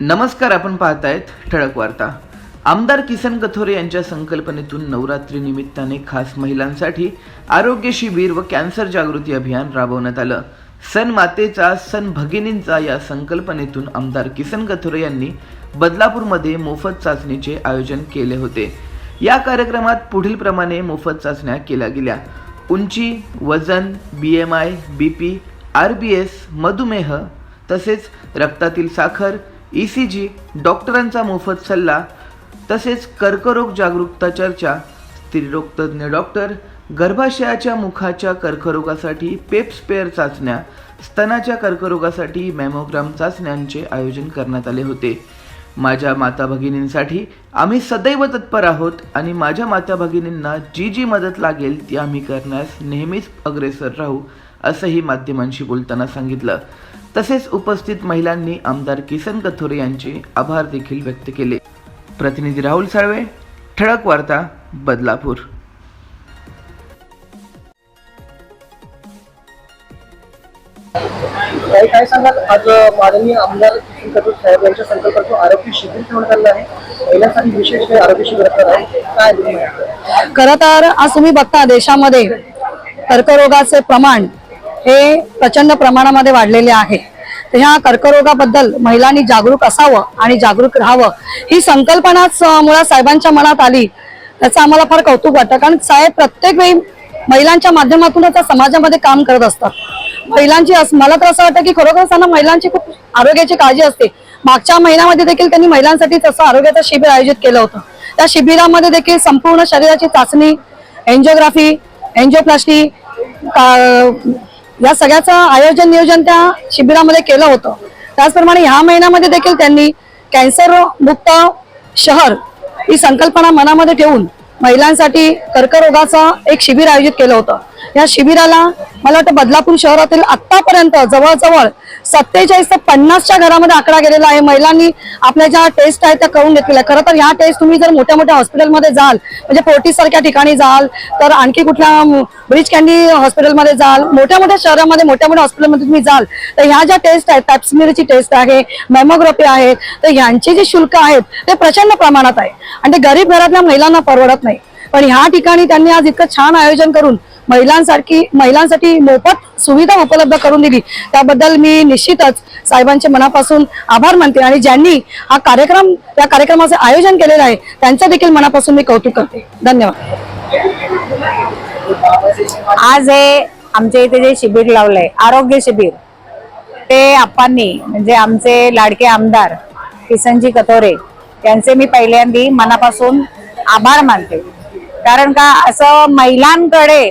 नमस्कार आपण पाहतायत ठळक वार्ता. आमदार किसन कथोरे यांच्या संकल्पनेतून नवरात्री निमित्ताने खास महिलांसाठी आरोग्य शिबिर व कॅन्सर जागृती अभियान राबवण्यात आलं. सन मातेचा सन भगिनींचा या संकल्पनेतून आमदार किसन कथोरे यांनी बदलापूरमध्ये मोफत चाचणीचे आयोजन केले होते. या कार्यक्रमात पुढील प्रमाणे मोफत चाचण्या केल्या गेल्या. उंची वजन B M I B P R B S मधुमेह तसेच रक्तातील साखर ई सी जी डॉक्टरांचा मोफत सल्ला तसेच कर्करोग जागरूकता चर्चा स्त्रीरोग तज्ज्ञ डॉक्टर गर्भाशयाच्या मुखाच्या कर्करोगासाठी पेप्सपेअर चाचण्या स्तनाच्या कर्करोगासाठी मॅमोग्राम चाचण्यांचे आयोजन करण्यात आले होते. माझ्या माता भगिनींसाठी आम्ही सदैव तत्पर आहोत आणि माझ्या माता भगिनींना जी जी मदत लागेल ती आम्ही करण्यास नेहमीच अग्रेसर राहू असंही माध्यमांशी बोलताना सांगितलं. तसेच उपस्थित महिलांनी आमदार किसन कथोरे यांचे आभार देखील व्यक्त केले. प्रतिनिधी राहुल साळवे ठळक वार्ता बदलापूर. काही काय सांगाल? आज माननीय आमदार किशन कपूर साहेब यांच्या संकल्पनेतून आरोग्य शिबिर ठेवण्यात आलं आहे. महिलांसाठी विशेष आरोग्य शिबिर आहे काय? खरं तर आज तुम्ही बघता देशामध्ये कर्करोगाचे प्रमाण हे प्रचंड प्रमाणामध्ये वाढलेले आहे. ह्या कर्करोगाबद्दल महिलांनी जागरूक असावं आणि जागरूक राहावं. ही संकल्पनाच मुळात साहेबांच्या मनात आली. त्याचं आम्हाला फार कौतुक वाटतं. कारण साहेब प्रत्येक वेळी महिलांच्या माध्यमातूनच समाजामध्ये काम करत असतात. महिलांची मला तर असं वाटतं की खरोखर त्यांना महिलांची खूप आरोग्याची काळजी असते. मागच्या महिन्यामध्ये देखील त्यांनी महिलांसाठी तसं आरोग्याचं शिबिर आयोजित केलं होतं. त्या शिबिरामध्ये देखील संपूर्ण शरीराची चाचणी एन्जिओग्राफी एन्जिओप्लास्टी या सगळ्याचं आयोजन नियोजन त्या शिबिरामध्ये केलं होतं. त्याचप्रमाणे ह्या महिन्यामध्ये देखील त्यांनी कॅन्सर मुक्त शहर ही संकल्पना मनामध्ये ठेवून महिलांसाठी कर्करोगाचं एक शिबिर आयोजित केलं होतं. या शिबिराला मला वाटतं बदलापूर शहरातील आतापर्यंत जवळजवळ सत्तेचाळीस ते पन्नासच्या घरामध्ये आकडा गेलेला आहे. महिलांनी आपल्या ज्या टेस्ट आहेत त्या करून घेतलेल्या खरं तर ह्या टेस्ट तुम्ही जर मोठ्या मोठ्या हॉस्पिटलमध्ये जाल म्हणजे फोर्टीस सारख्या ठिकाणी जाल तर आणखी कुठल्या ब्रिज कॅन्डी हॉस्पिटलमध्ये जाल मोठ्या मोठ्या शहरामध्ये मोठ्या मोठ्या हॉस्पिटलमध्ये तुम्ही जाल तर ह्या ज्या टेस्ट आहेत टॅप्समिरीची टेस्ट आहे मेमोग्राफी आहे तर ह्यांचे जे शुल्क आहेत ते प्रचंड प्रमाणात आहे. आणि ते गरीब घरातल्या महिलांना परवडत नाही. पण ह्या ठिकाणी त्यांनी आज इतकं छान आयोजन करून महिलांसारखी महिलांसाठी मोफत सुविधा उपलब्ध करून दिली. त्याबद्दल मी निश्चितच साहेबांचे मनापासून आभार मानते आणि ज्यांनी हा कार्यक्रम या कार्यक्रमाचं आयोजन केलेलं आहे त्यांचं देखील मनापासून मी कौतुक करते. धन्यवाद. आज हे आमच्या इथे जे शिबिर लावलंय आरोग्य शिबिर ते आप्पांनी म्हणजे आमचे लाडके आमदार किसनजी कतोरे यांचे मी पहिल्यांदी मनापासून आभार मानते. कारण का असं महिलांकडे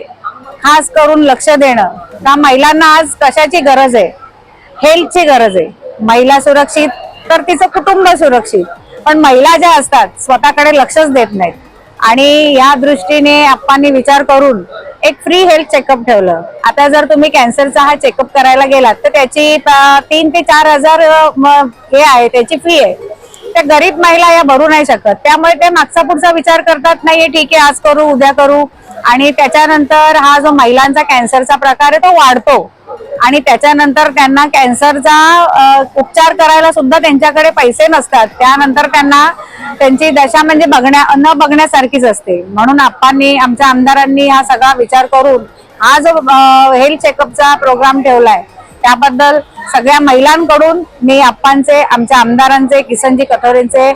खास करून लक्ष देणं. का महिलांना आज कशाची गरज आहे? हेल्थची गरज आहे. महिला सुरक्षित तर तिचं कुटुंब सुरक्षित. पण महिला ज्या असतात स्वतःकडे लक्षच देत नाहीत. आणि या दृष्टीने आप्पांनी विचार करून एक फ्री हेल्थ चेकअप ठेवलं. आता जर तुम्ही कॅन्सरचा हा चेकअप करायला गेलात तर त्याची तीन ते चार हजार हे आहे त्याची फी आहे. त्या गरीब महिला या भरू नाही शकत. त्यामुळे ते मागचा पुढचा विचार करतात नाहीये ठीक आहे आज करू उद्या करू. आणि त्याच्यानंतर हा जो महिलांचा कॅन्सरचा प्रकार आहे तो वाढतो. आणि त्याच्यानंतर त्यांना कॅन्सरचा उपचार करायला सुद्धा त्यांच्याकडे पैसे नसतात. त्यानंतर त्यांना त्यांची दशा म्हणजे बघण्या न बघण्यासारखीच असते. म्हणून आप्पांनी आमच्या आमदारांनी हा सगळा विचार करून हा जो हेल्थ चेकअपचा प्रोग्राम ठेवलाय त्याबद्दल सगळ्या महिलांकडून मी आप्पांचे आमच्या आमदारांचे किसनजी कठोरेंचे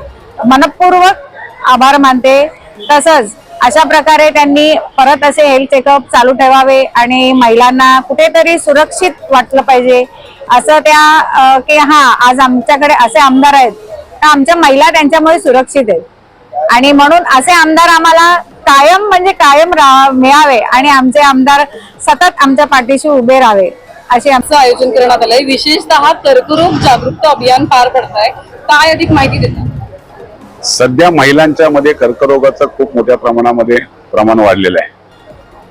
मनपूर्वक आभार मानते. तसंच अशा प्रकारे त्यांनी परत असे हेल्थ चेकअप चालू ठेवावे आणि महिलांना कुठेतरी सुरक्षित वाटलं पाहिजे. असं त्या की हा आज आमच्याकडे असे आमदार आहेत तर आमच्या महिला त्यांच्यामुळे सुरक्षित आहेत. आणि म्हणून असे आमदार आम्हाला कायम म्हणजे कायम रा- मिळावे आणि आमचे आमदार सतत आमच्या पाठीशी उभे राहावे. असे आमचं आयोजन करण्यात आलंय. विशेषतः कर्करोग जागरूकता अभियान पार पडत आहे काय अधिक माहिती देतात सध्या महिलांच्या मध्ये कर्करोगाचं खूप मोठ्या प्रमाणामध्ये प्रमाण वाढलेलं आहे.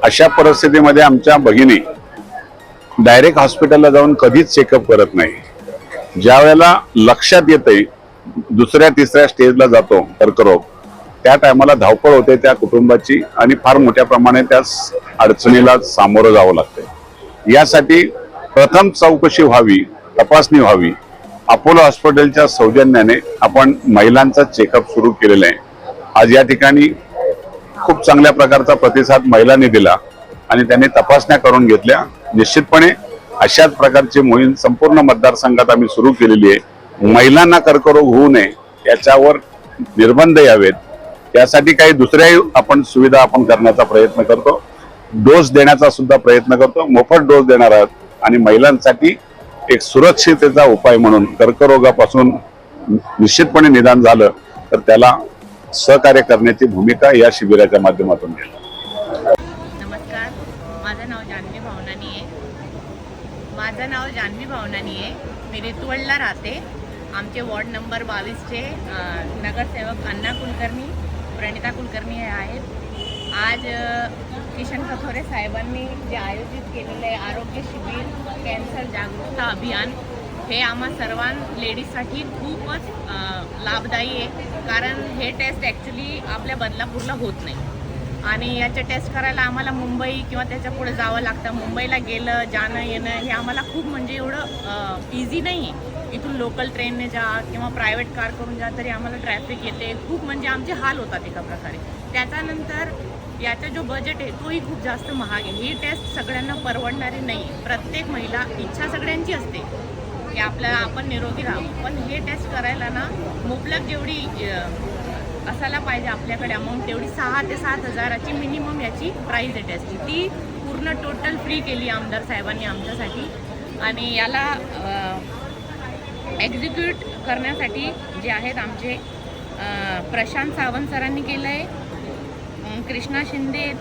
अशा परिस्थितीमध्ये आमच्या भगिनी डायरेक्ट हॉस्पिटलला जाऊन कधीच चेकअप करत नाही. ज्या वेळेला लक्षात येते दुसऱ्या तिसऱ्या स्टेजला जातो कर्करोग त्या टायमाला धावपळ होते त्या कुटुंबाची आणि फार मोठ्या प्रमाणे त्या अडचणीला सामोरं जावं लागते यासाठी प्रथम चौकशी व्हावी तपासणी व्हावी. अपोलो हॉस्पिटलच्या सौजन्याने आपण महिलांचा चेकअप सुरू केलेला आहे. आज या ठिकाणी खूप चांगल्या प्रकारचा प्रतिसाद महिलांनी दिला आणि त्यांनी तपासण्या करून घेतल्या. निश्चितपणे अशाच प्रकारची मोहीम संपूर्ण मतदारसंघात आम्ही सुरू केलेली आहे. महिलांना कर्करोग होऊ नये याच्यावर निर्बंध यावेत. त्यासाठी काही दुसऱ्याही आपण सुविधा आपण करण्याचा प्रयत्न करतो. डोस देण्याचा सुद्धा प्रयत्न करतो. मोफत डोस देणार आहोत. आणि महिलांसाठी एक सुरक्षिततेचा उपाय म्हणून कर्करोगापासून निश्चितपणे निदान झालं तर त्याला सहकार्य करण्याची भूमिका या शिबिराच्या माध्यमातून घेतली. नमस्कार. माझं नाव जान्हवी भावनानी आहे. माझं नाव जान्हवी भावनानी आहे. मी रितवडला राहते. आमचे वॉर्ड नंबर बावीसचे नगरसेवक अण्णा कुलकर्णी प्रणिता कुलकर्णी हे आहेत. आज किशन कथोरे साहेबांनी जे आयोजित केलेलं आहे आरोग्य शिबिर कॅन्सर जागरूकता अभियान हे आम्हा सर्वां लेडीजसाठी खूपच लाभदायी आहे. कारण हे टेस्ट ॲक्च्युली आपल्या बदलापूरला होत नाही. आणि याचे टेस्ट करायला आम्हाला मुंबई किंवा त्याच्या पुढे जावं लागतं. मुंबईला गेलं जाणं येणं हे आम्हाला खूप म्हणजे एवढं इझी नाही आहे इथून लोकल ट्रेनने जा किंवा प्रायव्हेट कार करून जा तरी आम्हाला ट्रॅफिक येते. खूप म्हणजे आमचे हाल होतात एका प्रकारे. त्याच्यानंतर याचा जो बजेट आहे तोही खूप जास्त महाग आहे. ही टेस्ट सगळ्यांना परवडणारी नाही. प्रत्येक महिला इच्छा सगळ्यांची असते. की आपल्याला आपण निरोगी राहू पण हे टेस्ट करायला ना मुबलक जेवढी असायला पाहिजे आपल्याकडे अमाऊंट तेवढी सहा ते सात हजाराची मिनिमम याची प्राईज आहे टेस्टची ती पूर्ण टोटल फ्री केली आमदार साहेबांनी आमच्यासाठी. आणि याला एक्झिक्यूट करण्यासाठी जे आहेत आमचे प्रशांत सावंत सरांनी केलं आहे कृष्णा शिंदे आहेत,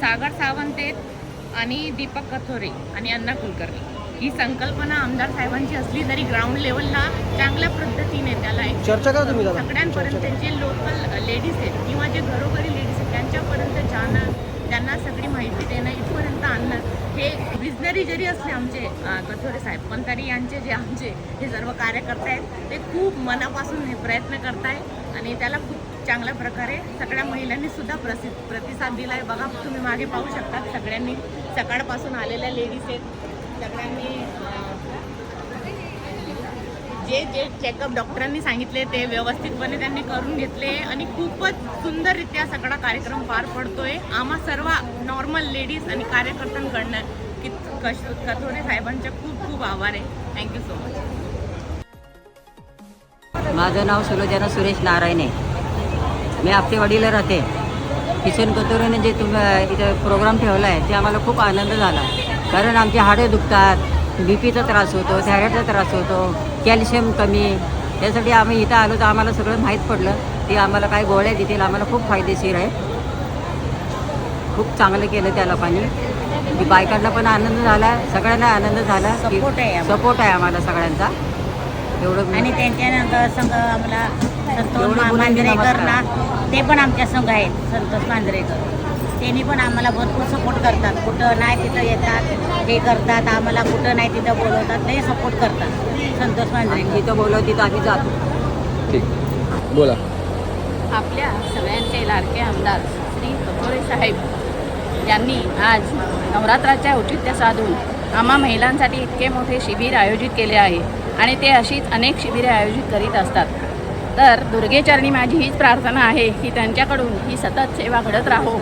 सागर सावंत आहेत आणि दीपक कथोरे आणि अण्णा कुलकर्णी. ही संकल्पना आमदार साहेबांची असली तरी ग्राउंड लेवलला चांगल्या पद्धतीने त्याला एक चर्चा करा तुम्ही सगळ्यांपर्यंत जे लोकल लेडीज आहेत किंवा जे घरोघरी लेडीज आहेत त्यांच्यापर्यंत जाणं त्यांना सगळी माहिती देणं इथपर्यंत आणणं हे विजनरी जरी असले आमचे कथोरे साहेब पण तरी यांचे जे आमचे हे सर्व कार्यकर्ते आहेत ते खूप मनापासून हे प्रयत्न करताय आणि त्याला खूप चांगल्या प्रकारे सगळ्या महिलांनी सुद्धा प्रसि प्रतिसाद दिला आहे बघा तुम्ही मागे पाहू शकता सगळ्यांनी. सकाळपासून आलेल्या लेडीज आहेत. सगळ्यांनी जे जे चेकअप डॉक्टरांनी सांगितले ते व्यवस्थितपणे त्यांनी करून घेतले. आणि खूपच सुंदररित्या सगळा कार्यक्रम पार पडतोय. आम्हा सर्व नॉर्मल लेडीज आणि कार्यकर्त्यांकडनं की कश कथोरे साहेबांचे खूप खूप आभार आहे. थँक्यू सो मच माझं नाव सुलोचना सुरेश नारायण. आहे मी आपटेवाडीला राहते. किशन कतोरेने जे तुम्ही इथं प्रोग्राम ठेवला आहे ते आम्हाला खूप आनंद झाला. कारण आमचे हाडे दुखतात बी पीचा त्रास होतो थायरॉईडचा त्रास होतो कॅल्शियम कमी. यासाठी आम्ही इथं आलो तर आम्हाला सगळं माहीत पडलं. ते आम्हाला काय गोळ्या देतील आम्हाला खूप फायदेशीर आहे. खूप चांगलं केलं त्या लोकांनी. बायकांना पण आनंद झाला सगळ्यांना आनंद झाला. सपोर्ट आहे आम्हाला सगळ्यांचा. आणि त्यांच्या संघ आम्हाला संतोष एवढं बोलून मांजरेकर ना नमस्कार. ते पण आमच्या संघ आहेत संतोष मांजरेकर. त्यांनी पण आम्हाला भरपूर सपोर्ट करतात. कुठं नाही तिथं येतात हे करतात आम्हाला कुठं नाही तिथं बोलवतात ते सपोर्ट करतात. संतोष मांजरेकर. जिथं बोलव तिथं आम्ही जातो. बोला. आपल्या सगळ्यांचे लाडके आमदार श्री कथोरे साहेब यांनी आज नवरात्राच्या औचित्य साधून आम्हा महिलांसाठी इतके मोठे शिबिर आयोजित केले आहे. आणि ते अशीच अनेक शिबिरे आयोजित करीत असतात. तर दुर्गेचरणी माझी हीच प्रार्थना आहे की त्यांच्याकडून ही सतत सेवा घडत राहो.